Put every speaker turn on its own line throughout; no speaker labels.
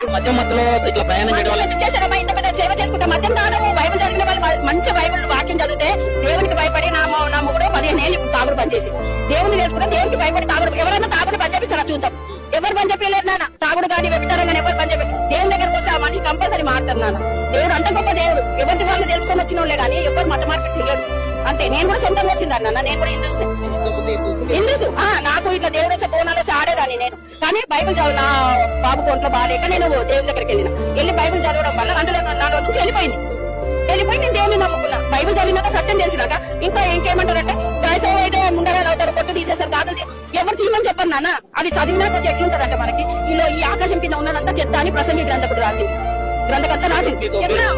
మధ్య మధ్యలో ఇట్లా ప్రయాణం చేయడం వల్ల
మద్యం చేశారమ్మా ఇంత పెద్ద సేవ చేసుకుంటా మద్యం తాగము బైబిల్ చదివిన వాళ్ళు మంచి బైబిల్ వాక్యం చదివితే దేవునికి భయపడి నా నా మొగుడు పదిహేను ఏళ్ళు తాగుడు పని చేసి. దేవుని నేర్చుకుంటే దేవునికి భయపడి తాగుడు ఎవరైనా తాగుడు పని చేపిస్తారా చూద్దాం ఎవరు పని చెప్పలేదు నాన్న. తాగుడు కానీ వ్యభిచారం కానీ ఎవరు పని చెప్పి దేవుని దగ్గరకు వస్తే ఆ మనిషి కంపల్సరీ మారుతారు నాన్న. దేవుడు అంత గొప్ప దేవుడు. ఎవరి వాళ్ళు తెలుసుకొని వచ్చిన వాళ్ళే కానీ ఎవరు మత మార్పిడి చేయడు. అంతే. నేను కూడా సొంతంగా వచ్చింది అన్న నేను కూడా హిందూస్నే. హిందూస్ ఆ, నాకు ఇట్లా దేవుడు వచ్చే బోనాలు వచ్చి ఆడేదాన్ని నేను. కానీ బైబిల్ చదువు నా బాబు కొంట్లో బాగాలేక నేను దేవుని దగ్గరికి వెళ్ళిన. వెళ్ళి బైబిల్ చదవడం వల్ల అందులో నాలో నుంచి వెళ్ళిపోయింది. వెళ్ళిపోయి నేను దేవుని నమ్ముకున్నా. బైబిల్ చదివినాక సత్యం తెలిసినాక ఇంకా ఇంకేమంటారంటే క్రైస్తవ అయితే ముండగాలు అవుతారు కొట్టు తీసేస్తారు కాదు ఎవరు తీయమని చెప్పరు నాన్న. అది చదివినాక ఎట్లుంటదంటే మనకి ఇలా ఈ ఆకాశం కింద ఉన్నదంతా చెత్త అని ప్రసంగి గ్రంథకుడు రాసింది గ్రంథకర్త రాసింది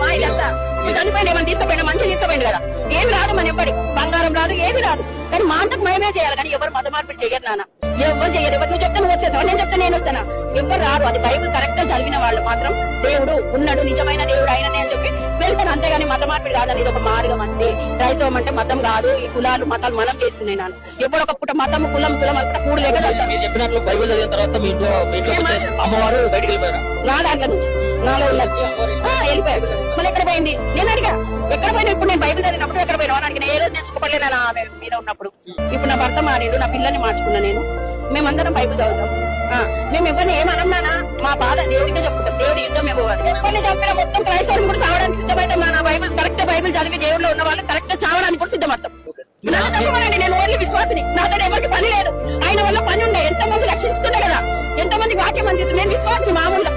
మా ఇదంతా చనిపోయిన ఏమైనా తీసుకుపోయినా మంచి తీసుకుపోయింది కదా. ఏమి రాదు మన ఎప్పటి బంగారం రాదు ఏది రాదు. కానీ మా అంతకు మేమే చేయాలి కానీ ఎవరు మత మార్పిడి చేయరు నాన్న. ఎవరు చేయరు. ఎవరు నువ్వు చెప్తే నువ్వు వచ్చేసావు నేను చెప్తే నేను వస్తానా? ఎవరు రారు. అది బైబిల్ కరెక్ట్గా చదివిన వాళ్ళు మాత్రం దేవుడు ఉన్నాడు. నిజమైన దేవుడు అయిననే అని చెప్పి వెళ్తాను. అంతేగాని మత మార్పిడి కాదని ఇది ఒక మార్గం అంతే. క్రైస్తవం అంటే మతం కాదు. ఈ కులాలు మతాలు మనం చేసుకునే నాన్న. ఎప్పుడు ఒక పుట్ట మతం కులం కులం కూడలేక చదువుతాను.
మీరు చెప్పినట్లు బైబిల్ చదివిన తర్వాత మీ ఇంట్లో అమ్మవారు బయటికి వెళ్ళిపోయారు?
నా దాంట్లో నుంచి. నాలో ఉన్నది వెళ్ళిపోయాడు మళ్ళీ ఎక్కడ పోయింది? నేను అడిగా. ఎక్కడ పోయినా ఇప్పుడు నేను బైబిల్ చదివినప్పుడు ఎక్కడ పోయినా అని అడిగిన. ఏ రోజు నేను సుఖపడలేనా? నా ఆమె మీద ఉన్నప్పుడు. ఇప్పుడు నా భర్త మారేడు నా పిల్లల్ని మార్చుకున్నా నేను. మేమందరం బైబిల్ చదువుతాం. ఆ, మేము ఎవరిని ఏమన్నానా మా బాధ దేవుడికే చెప్పుకుంటాం. దేవుడి యుద్ధం ఇవ్వాలి ఎవరిని చెప్పిన మొత్తం క్రైస్తవులు కూడా చావడానికి సిద్ధమైతే మా నా బైబిల్ కరెక్ట్ బైబిల్ చదివి దేవుడిలో ఉన్న వాళ్ళు కరెక్ట్ చావడానికి కూడా సిద్ధమవుతాం నా తప్పమనండి నేను ఓన్లీ విశ్వాసిని. నాతో ఎవరికి పని లేదు. ఆయన వల్ల పని ఉండే. ఎంత మంది రక్షిస్తుండే కదా. ఎంత మంది వాక్యం అందిస్తుంది నేను విశ్వాసిని మామూలుగా.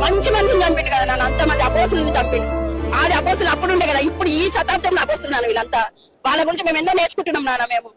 మంచి మనుషులు చంపిండు కదా నన్ను. అంత మంది అపోసులు చంపిండు. ఆది అపోసులు అప్పుడు ఉండే కదా. ఇప్పుడు ఈ శతాబ్దంలో అపోస్తున్నాను వీళ్ళంతా వాళ్ళ గురించి మేము ఎన్నో నేర్చుకుంటున్నాం నాన్న మేము.